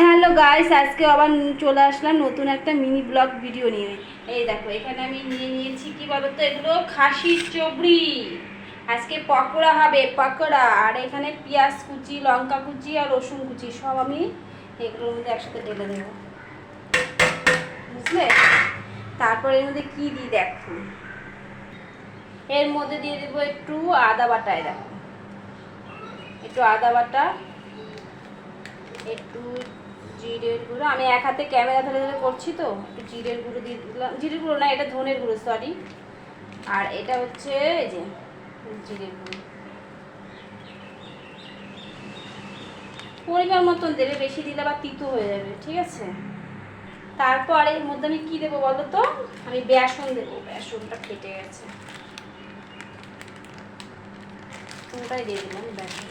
Hello guys, আজকে আবার চলে আসলাম নতুন একটা মিনি ব্লগ ভিডিও নিয়ে। এই দেখো, এখানে আমি নিয়ে নিয়েছি কি বলতো, এগুলো খাসির চবড়ি। আজকে পকোড়া হবে, পকোড়া। আর এখানে পেঁয়াজ কুচি, লঙ্কা কুচি আর রসুন কুচি, সব আমি এগুলোর মধ্যে একসাথে ঢেলে দেবো। বুঝলে? তারপর এর মধ্যে কী দিই দেখো। এর মধ্যে দিয়ে দেবো একটু আদা বাটায় দেখো। একটু আদা বাটা, একটু জিরের গুঁড়ো, আমি এক হাতে ক্যামেরা ধরে ধরে করছি তো, একটু জিরের গুঁড়ো দিয়ে দিলাম। জিরের গুঁড়ো না, এটা ধনের গুঁড়ো সরি আর এটা হচ্ছে, এই যে, জিরের গুঁড়ো। পরিমাণ মতন দেবে, বেশি দিলে আবার তিতো হয়ে যাবে, ঠিক আছে? তারপর এর মধ্যে আমি কি দেবো বলো তো? আমি বেসন দেবো, বেসনটা ফেটে গেছে। পুরোটাই দিয়ে দিলাম, বেসন।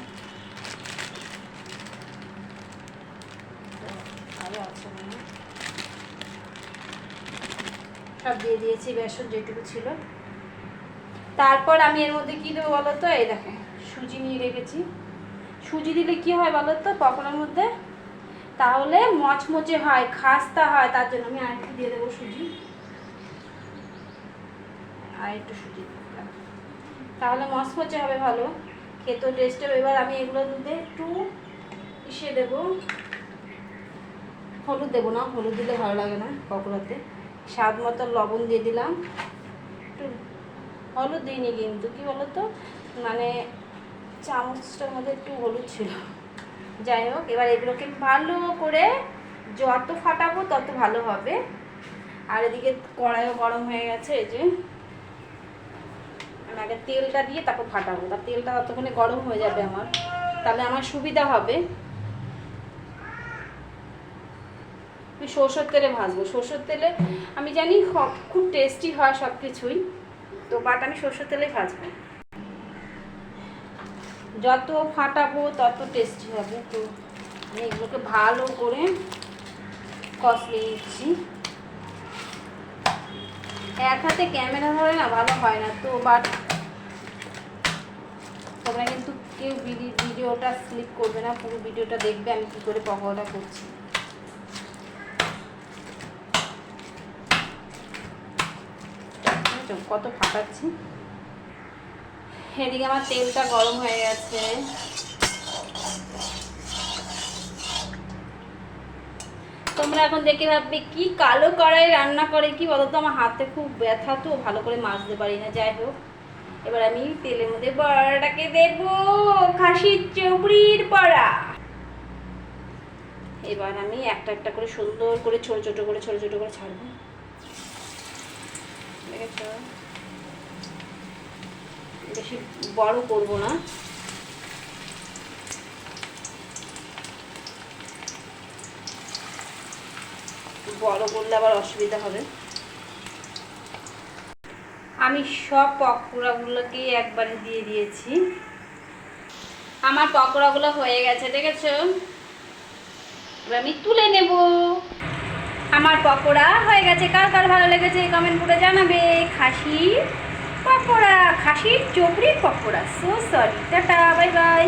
সব দিয়ে দিয়েছি বেসন যেটুকু ছিল। তারপর আমি এর মধ্যে কি দেবো বলো তো? এই দেখো সুজি নিয়ে রেখেছি। সুজি দিলে কি হয় বলো তো? মধ্যে? তাহলে মচমচে হয়, খাস্তা হয়, তার জন্য আমি আরেকটু দিয়ে দেবো সুজি। আর একটু সুজি তাহলে মচমচে হবে ভালো। খেতেও টেস্ট হবে। এবার আমি এগুলোর মধ্যে একটু ইসে দেবো। হলুদ দেবো না, হলুদ দিলে ভালো লাগে না পকোড়াতে স্বাদ মতো লবণ দিয়ে দিলাম। একটু হলুদ দিইনি কিন্তু, কি বলো তো মানে চামচটার মধ্যে একটু হলুদ ছিল। যাই হোক, এবার এগুলোকে ভালো করে যত ফাটাবো তত ভালো হবে। আর এদিকে কড়াইও গরম হয়ে গেছে, এই যে। আমি আগে তেলটা দিয়ে তারপর ফাটাবো। তার তেলটা ততক্ষণে গরম হয়ে যাবে আমার। তাহলে আমার সুবিধা হবে। আমি সরষের তেলে ভাজবো। সরষের তেলে আমি জানি খুব টেস্টি হয় সব কিছুই তো বাট আমি সরষের তেলে ভাজবো। যত ফাটাবো তত টেস্টি হবে, তো আমি এগুলোকে ভালো করে কষলে নিচ্ছি। এক হাতে ক্যামেরা ধরে না ভালো হয় না, তো বাট তোমরা কিন্তু কেউ ভিডি- ভিডিওটা স্লিপ করবে না, পুরো ভিডিওটা দেখবে আমি কী করে পকোড়াটা করছি দেখেছ কত ফাটাচ্ছি? এদিকে আমার তেলটা গরম হয়ে গেছে। তোমরা এখন দেখে ভাববে, কি কালো কড়াই রান্না করে, কি বলো তো? আমার হাতে খুব ব্যথা তো, ভালো করে মাজতে পারি না, যাই হোক। এবার আমি তেলের মধ্যে বড়াটাকে দেব, খাসির চৌড়ির পড়া এবার আমি একটা একটা করে সুন্দর করে, ছোট ছোট করে, ছোট ছোট করে ছাড়বো। বেশি বড় করব না। বড় করলে আবার অসুবিধা হবে। আমি সব পকোড়াগুলোকে একবারে দিয়ে দিয়েছি। আমার পকোড়াগুলো হয়ে গেছে, দেখেছ? এবার আমি তুলে নেব। আমার পকোড়া হয়ে গেছে। কার কার ভালো লেগেছে কমেন্ট করে জানাবে। খাসি পকোড়া, খাসির চোপড়ির pakora. So sorry tata bye bye